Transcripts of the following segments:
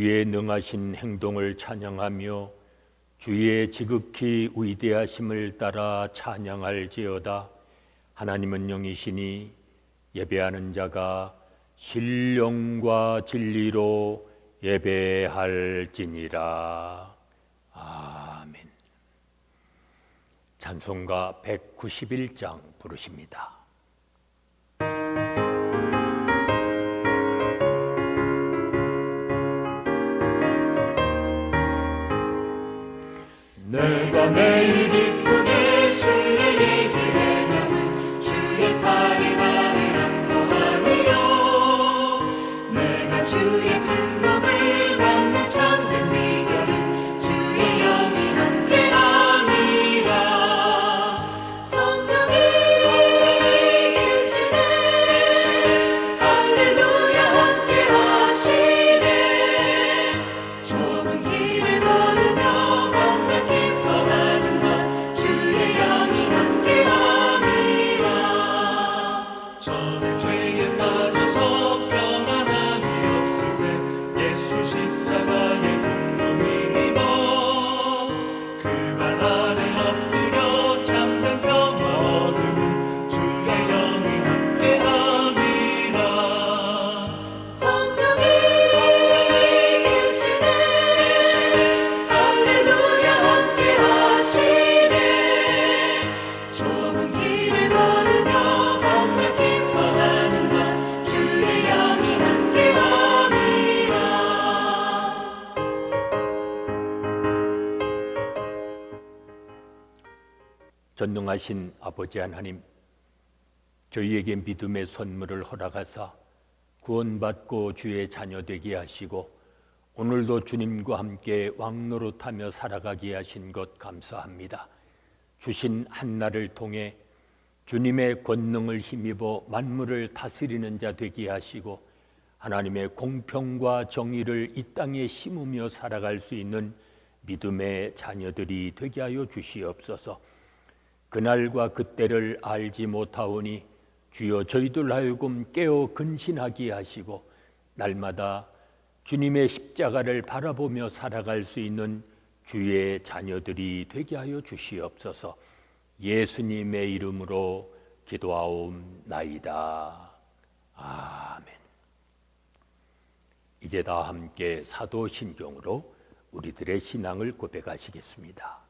주의 능하신 행동을 찬양하며 주의 지극히 위대하심을 따라 찬양할지어다. 하나님은 영이시니 예배하는 자가 신령과 진리로 예배할지니라. 아멘. 찬송가 191장 부르십니다. 내가 매일 저 전능하신 아버지 하나님, 저희에게 믿음의 선물을 허락하사 구원받고 주의 자녀 되게 하시고 오늘도 주님과 함께 왕노릇하며 살아가게 하신 것 감사합니다. 주신 한날을 통해 주님의 권능을 힘입어 만물을 다스리는 자 되게 하시고 하나님의 공평과 정의를 이 땅에 심으며 살아갈 수 있는 믿음의 자녀들이 되게 하여 주시옵소서. 그날과 그때를 알지 못하오니 주여 저희들 하여금 깨어 근신하게 하시고 날마다 주님의 십자가를 바라보며 살아갈 수 있는 주의 자녀들이 되게 하여 주시옵소서. 예수님의 이름으로 기도하옵나이다. 아멘. 이제 다 함께 사도신경으로 우리들의 신앙을 고백하시겠습니다.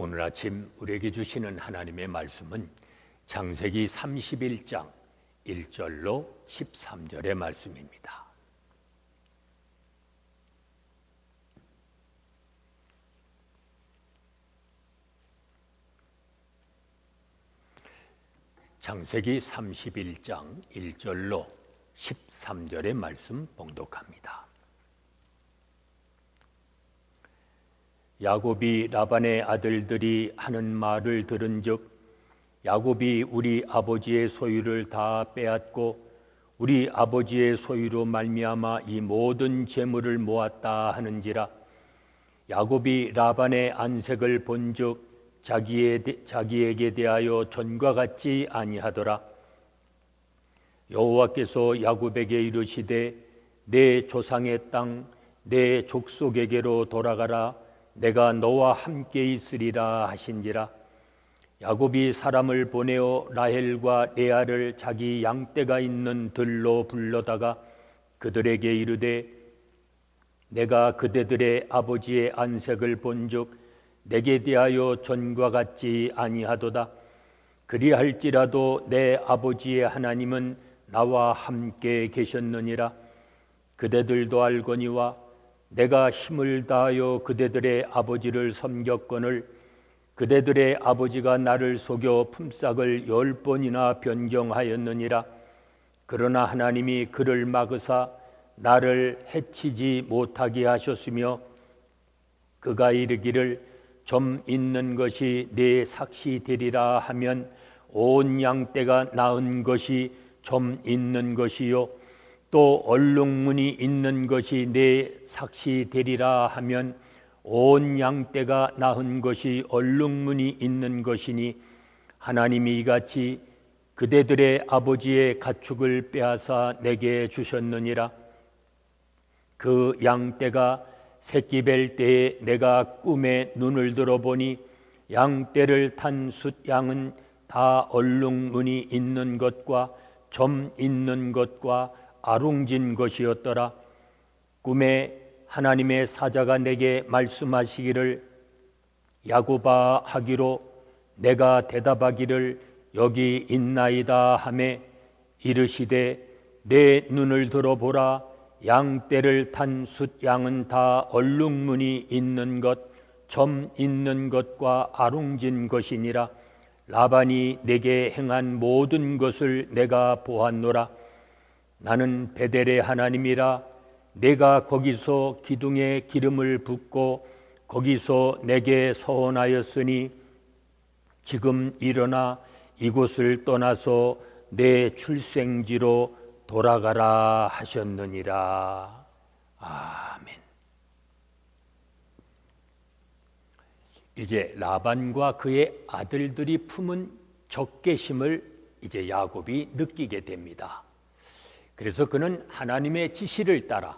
오늘 아침 우리에게 주시는 하나님의 말씀은 창세기 31장 1절로 13절의 말씀입니다. 창세기 31장 1절로 13절의 말씀 봉독합니다. 야곱이 라반의 아들들이 하는 말을 들은즉 야곱이 우리 아버지의 소유를 다 빼앗고 우리 아버지의 소유로 말미암아 이 모든 재물을 모았다 하는지라. 야곱이 라반의 안색을 본즉 자기에 자기에게 대하여 전과 같지 아니하더라. 여호와께서 야곱에게 이르시되 내 조상의 땅 내 족속에게로 돌아가라 내가 너와 함께 있으리라 하신지라. 야곱이 사람을 보내어 라헬과 레아를 자기 양떼가 있는 들로 불러다가 그들에게 이르되 내가 그대들의 아버지의 안색을 본즉 내게 대하여 전과 같지 아니하도다. 그리할지라도 내 아버지의 하나님은 나와 함께 계셨느니라. 그대들도 알거니와 내가 힘을 다하여 그대들의 아버지를 섬겼거늘 그대들의 아버지가 나를 속여 품삯을 열 번이나 변경하였느니라. 그러나 하나님이 그를 막으사 나를 해치지 못하게 하셨으며 그가 이르기를 좀 있는 것이 내 삭시 되리라 하면 온 양떼가 낳은 것이 좀 있는 것이요 또 얼룩무늬 있는 것이 내 삭시 되리라 하면 온 양떼가 낳은 것이 얼룩무늬 있는 것이니 하나님이 이같이 그대들의 아버지의 가축을 빼앗아 내게 주셨느니라. 그 양떼가 새끼 뵐 때에 내가 꿈에 눈을 들어보니 양떼를 탄 숫양은 다 얼룩무늬 있는 것과 점 있는 것과 아룽진 것이었더라 꿈에 하나님의 사자가 내게 말씀하시기를 야고바 하기로 내가 대답하기를 여기 있나이다 하매 이르시되 내 눈을 들어보라 양떼를 탄 숫양은 다 얼룩무늬 있는 것, 점 있는 것과 아룽진 것이니라. 라반이 내게 행한 모든 것을 내가 보았노라. 나는 베델의 하나님이라. 내가 거기서 기둥에 기름을 붓고 거기서 내게 서원하였으니 지금 일어나 이곳을 떠나서 내 출생지로 돌아가라 하셨느니라. 아멘. 이제 라반과 그의 아들들이 품은 적개심을 이제 야곱이 느끼게 됩니다. 그래서 그는 하나님의 지시를 따라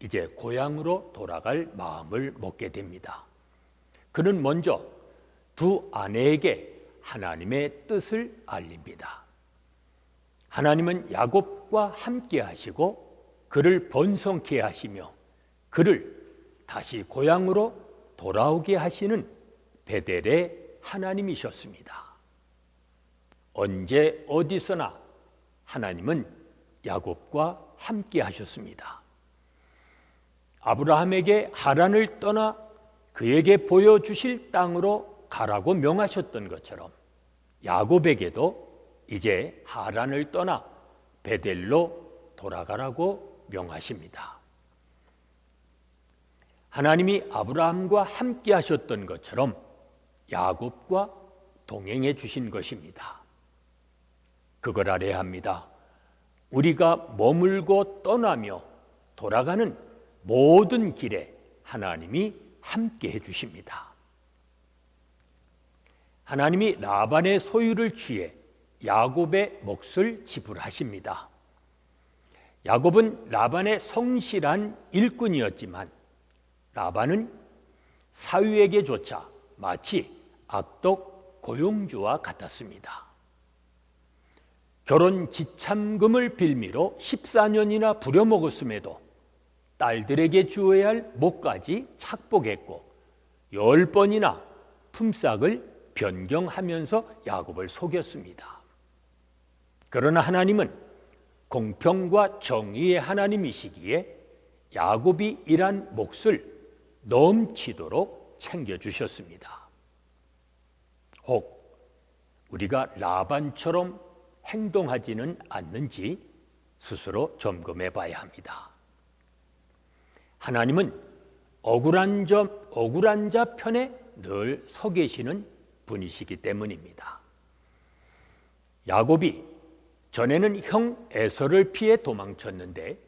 이제 고향으로 돌아갈 마음을 먹게 됩니다. 그는 먼저 두 아내에게 하나님의 뜻을 알립니다. 하나님은 야곱과 함께 하시고 그를 번성케 하시며 그를 다시 고향으로 돌아오게 하시는 베델의 하나님이셨습니다. 언제 어디서나 하나님은 야곱과 함께 하셨습니다. 아브라함에게 하란을 떠나 그에게 보여주실 땅으로 가라고 명하셨던 것처럼 야곱에게도 이제 하란을 떠나 베델로 돌아가라고 명하십니다. 하나님이 아브라함과 함께 하셨던 것처럼 야곱과 동행해 주신 것입니다. 그걸 알아야 합니다. 우리가 머물고 떠나며 돌아가는 모든 길에 하나님이 함께 해 주십니다. 하나님이 라반의 소유를 취해 야곱의 몫을 지불하십니다. 야곱은 라반의 성실한 일꾼이었지만 라반은 사위에게조차 마치 악덕 고용주와 같았습니다. 결혼 지참금을 빌미로 14년이나 부려먹었음에도 딸들에게 주어야 할 목까지 착복했고 열 번이나 품삯을 변경하면서 야곱을 속였습니다. 그러나 하나님은 공평과 정의의 하나님이시기에 야곱이 일한 몫을 넘치도록 챙겨주셨습니다. 혹 우리가 라반처럼 행동하지는 않는지 스스로 점검해 봐야 합니다. 하나님은 억울한 점, 억울한 자 편에 늘 서 계시는 분이시기 때문입니다. 야곱이 전에는 형 에서를 피해 도망쳤는데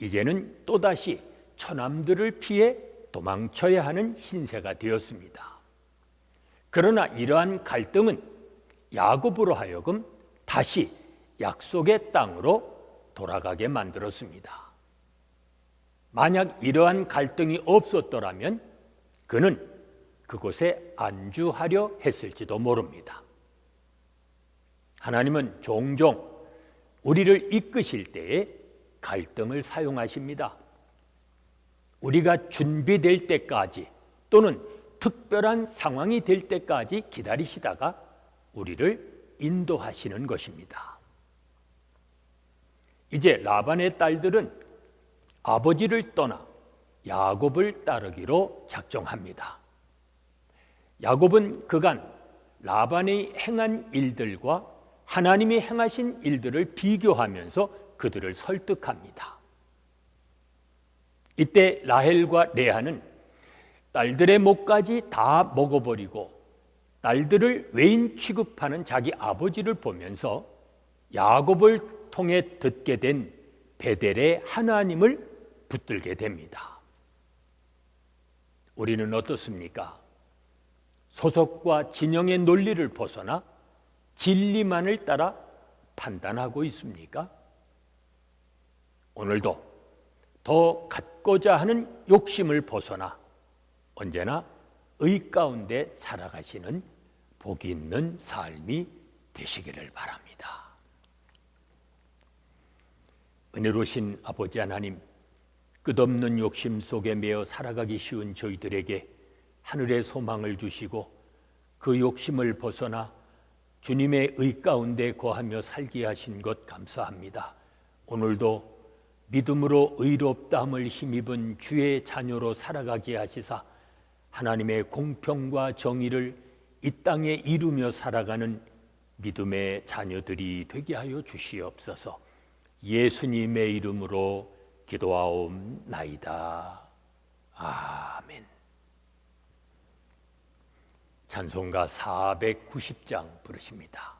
이제는 또다시 처남들을 피해 도망쳐야 하는 신세가 되었습니다. 그러나 이러한 갈등은 야곱으로 하여금 다시 약속의 땅으로 돌아가게 만들었습니다. 만약 이러한 갈등이 없었더라면 그는 그곳에 안주하려 했을지도 모릅니다. 하나님은 종종 우리를 이끄실 때에 갈등을 사용하십니다. 우리가 준비될 때까지 또는 특별한 상황이 될 때까지 기다리시다가 우리를 인도하시는 것입니다. 이제 라반의 딸들은 아버지를 떠나 야곱을 따르기로 작정합니다. 야곱은 그간 라반이 행한 일들과 하나님이 행하신 일들을 비교하면서 그들을 설득합니다. 이때 라헬과 레아는 딸들의 목까지 다 먹어버리고 딸들을 외인 취급하는 자기 아버지를 보면서 야곱을 통해 듣게 된 베델의 하나님을 붙들게 됩니다. 우리는 어떻습니까? 소속과 진영의 논리를 벗어나 진리만을 따라 판단하고 있습니까? 오늘도 더 갖고자 하는 욕심을 벗어나 언제나 의 가운데 살아가시는 복이 있는 삶이 되시기를 바랍니다. 은혜로신 아버지 하나님, 끝없는 욕심 속에 매어 살아가기 쉬운 저희들에게 하늘의 소망을 주시고 그 욕심을 벗어나 주님의 의 가운데 거하며 살게 하신 것 감사합니다. 오늘도 믿음으로 의롭다함을 힘입은 주의 자녀로 살아가게 하시사 하나님의 공평과 정의를 이 땅에 이루며 살아가는 믿음의 자녀들이 되게 하여 주시옵소서. 예수님의 이름으로 기도하옵나이다. 아멘. 찬송가 490장 부르십니다.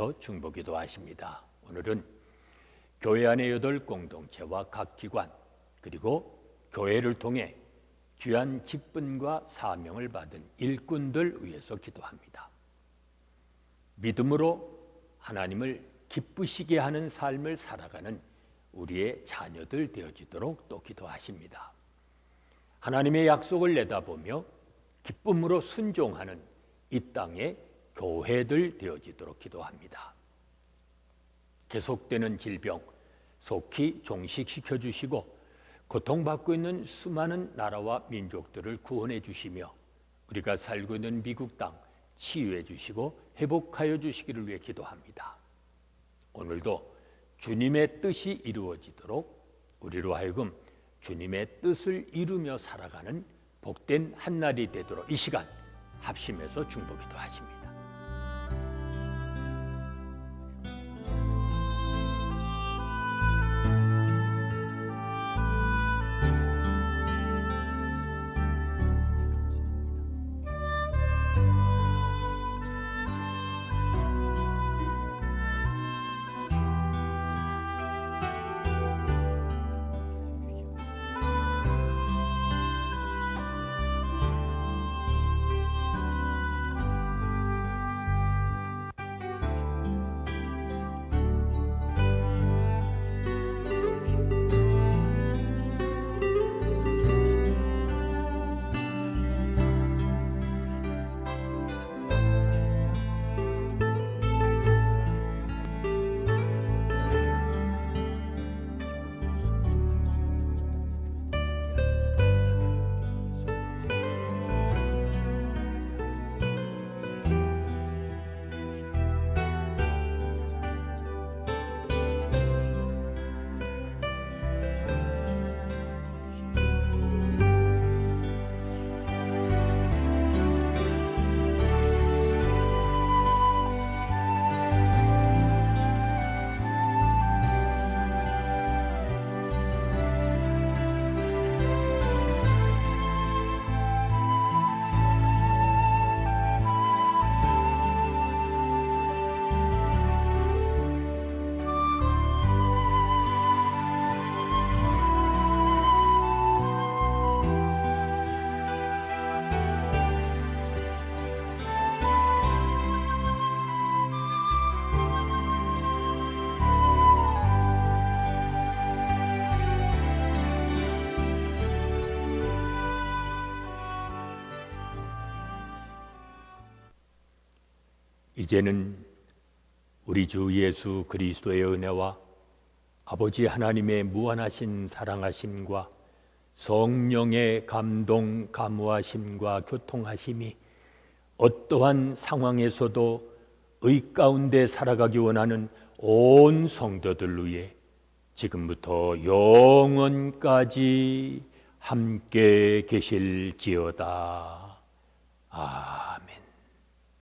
합심해서 중보기도 하십니다. 오늘은 교회 안의 여덟 공동체와 각 기관 그리고 교회를 통해 귀한 직분과 사명을 받은 일꾼들 위해서 기도합니다. 믿음으로 하나님을 기쁘시게 하는 삶을 살아가는 우리의 자녀들 되어지도록 또 기도하십니다. 하나님의 약속을 내다보며 기쁨으로 순종하는 이 땅의 교회들 되어지도록 기도합니다. 계속되는 질병 속히 종식시켜 주시고 고통받고 있는 수많은 나라와 민족들을 구원해 주시며 우리가 살고 있는 미국 땅 치유해 주시고 회복하여 주시기를 위해 기도합니다. 오늘도 주님의 뜻이 이루어지도록 우리로 하여금 주님의 뜻을 이루며 살아가는 복된 한날이 되도록 이 시간 합심해서 중보기도 하십니다. 이제는 우리 주 예수 그리스도의 은혜와 아버지 하나님의 무한하신 사랑하심과 성령의 감동 감화심과 교통하심이 어떠한 상황에서도 의 가운데 살아가기 원하는 온 성도들 위해 지금부터 영원까지 함께 계실지어다. 아.